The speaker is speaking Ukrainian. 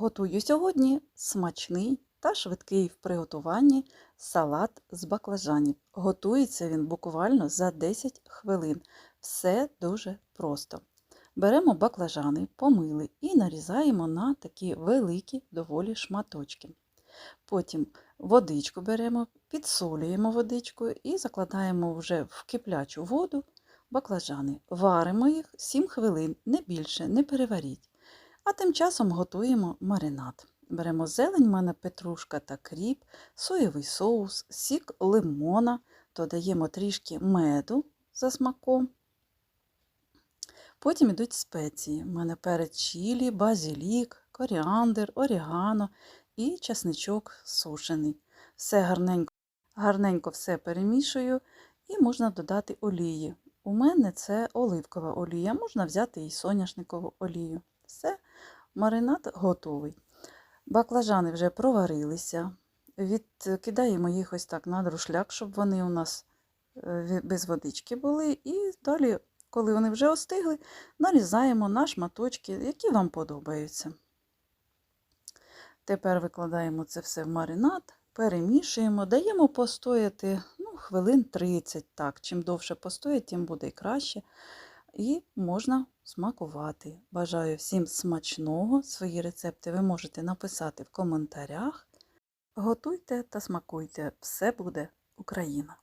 Готую сьогодні смачний та швидкий в приготуванні салат з баклажанів. Готується він буквально за 10 хвилин. Все дуже просто. Беремо баклажани, помили і нарізаємо на такі великі доволі шматочки. Потім водичку беремо, підсолюємо водичкою і закладаємо вже в киплячу воду баклажани. Варимо їх 7 хвилин, не більше, не переваріть. А тим часом готуємо маринад. Беремо зелень, в мене петрушка та кріп, соєвий соус, сік лимона, додаємо трішки меду за смаком. Потім йдуть спеції. У мене перець чілі, базилік, коріандр, орігано і часничок сушений. Все гарненько, гарненько все перемішую і можна додати олії. У мене це оливкова олія, можна взяти і соняшникову олію. Все, маринад готовий. Баклажани вже проварилися. Відкидаємо їх ось так на друшляк, щоб вони у нас е, без водички були. І далі, коли вони вже остигли, нарізаємо на шматочки, які вам подобаються. Тепер викладаємо це все в маринад, перемішуємо, даємо постояти ну, хвилин 30. Так, Чим довше постоїть, тим буде краще. І можна смакувати. Бажаю всім смачного. Свої рецепти ви можете написати в коментарях. Готуйте та смакуйте. Все буде Україна!